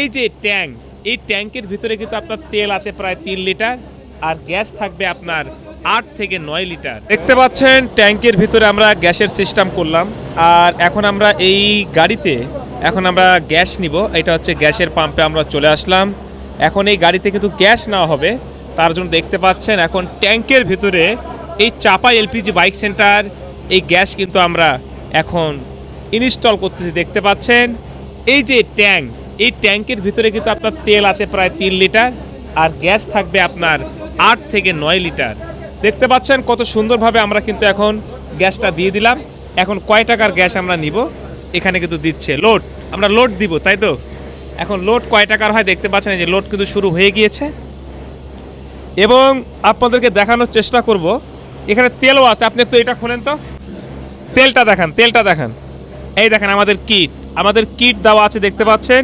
এই যে ট্যাঙ্ক এই ট্যাঙ্কের ভিতরে কিন্তু আপনার তেল আছে প্রায় তিন লিটার আর গ্যাস থাকবে আপনার আট থেকে নয় লিটার। দেখতে পাচ্ছেন ট্যাঙ্কের ভিতরে আমরা গ্যাসের সিস্টেম করলাম আর এখন আমরা এই গাড়িতে, এখন আমরা গ্যাস নিব। এটা হচ্ছে গ্যাসের পাম্পে আমরা চলে আসলাম। এখন এই গাড়িতে কিন্তু গ্যাস নেওয়া হবে। তার জন্য দেখতে পাচ্ছেন, এখন ট্যাঙ্কের ভিতরে এই চাপা এলপিজি বাইক সেন্টার, এই গ্যাস কিন্তু আমরা এখন ইনস্টল করতেছি। দেখতে পাচ্ছেন, এই যে ট্যাঙ্ক এই ট্যাঙ্কের ভিতরে কিন্তু আপনার তেল আছে প্রায় তিন লিটার আর গ্যাস থাকবে আপনার আট থেকে নয় লিটার। দেখতে পাচ্ছেন কত সুন্দরভাবে আমরা কিন্তু এখন গ্যাসটা দিয়ে দিলাম। এখন কয় টাকার গ্যাস আমরা নিব? এখানে কিন্তু দিচ্ছে লোড। আমরা লোড দিব, তাই তো? এখন লোড কয় টাকার হয় দেখতে পাচ্ছেন যে লোড কিন্তু শুরু হয়ে গিয়েছে। এবং আপনাদেরকে দেখানোর চেষ্টা করব। এখানে তেলও আছে, আপনি একটু এটা খোলেন তো। তেলটা দেখান তেলটা দেখান। এই দেখেন আমাদের কিট আমাদের কিট দেওয়া আছে দেখতে পাচ্ছেন।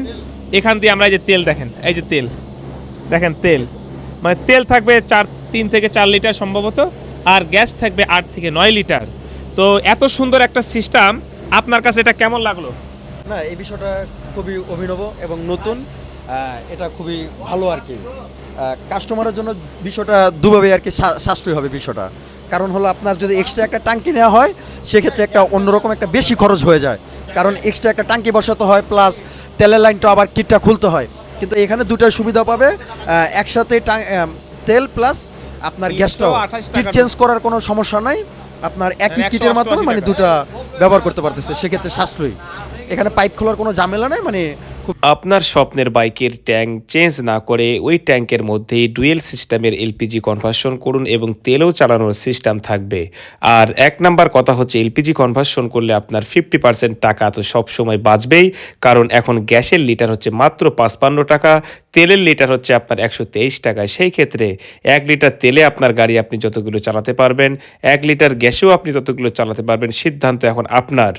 এখান দিয়ে আমরা এই যে তেল দেখেন, এই যে তেল। দেখেন তেল। মানে তেল থাকবে চার, তিন থেকে চার লিটার সম্ভবত, আর গ্যাস থাকবে আট থেকে নয় লিটার। তো এত সুন্দর একটা সিস্টেম, আপনার কাছে এটা কেমন লাগল? না, এই বিষয়টা খুবই অভিনব এবং নতুন। এটা খুবই ভালো আর কি। কাস্টমারের জন্য বিষয়টা দুভাবে আর কি সাশ্রয়ী হবে বিষয়টা। কারণ হলো আপনার যদি এক্সট্রা একটা টাঙ্কি নেওয়া হয়, সেক্ষেত্রে একটা অন্যরকম একটা বেশি খরচ হয়ে যায়। কারণ এক্সট্রা একটা টাঙ্কি বসাতে হয় প্লাস তেলের লাইনটা আবার কিটটা খুলতে হয়। কিন্তু এখানে দুটো সুবিধা পাবে একসাথে তেল প্লাস আপনার গ্যাসটাও। কিট চেঞ্জ করার কোনো সমস্যা নাই। আপনার একই মানে কিটের মাধ্যমে মানে। দুটা ব্যবহার করতে পারতেছে সেক্ষেত্রে সাশ্রয়ী। এখানে পাইপ খোলার কোনো ঝামেলা নাই মানে খুব আপনার স্বপ্নের বাইকের ট্যাঙ্ক চেঞ্জ না করে ওই ট্যাঙ্কের মধ্যেই ডুয়েল সিস্টেমের এলপিজি কনভার্সন করুন এবং তেলও চালানোর সিস্টেম থাকবে। আর এক নাম্বার কথা হচ্ছে, এলপিজি কনভার্সন করলে আপনার ফিফটি পার্সেন্ট টাকা তো সবসময় বাঁচবেই, কারণ এখন গ্যাসের লিটার হচ্ছে মাত্র পাঁচপান্ন টাকা, তেলের লিটার হচ্ছে আপনার একশো তেইশ টাকা। সেই ক্ষেত্রে এক লিটার তেলে আপনার গাড়ি আপনি যতগুলো চালাতে পারবেন, এক লিটার গ্যাসেও আপনি ততগুলো চালাতে পারবেন, সিদ্ধান্ত এখন আপনার।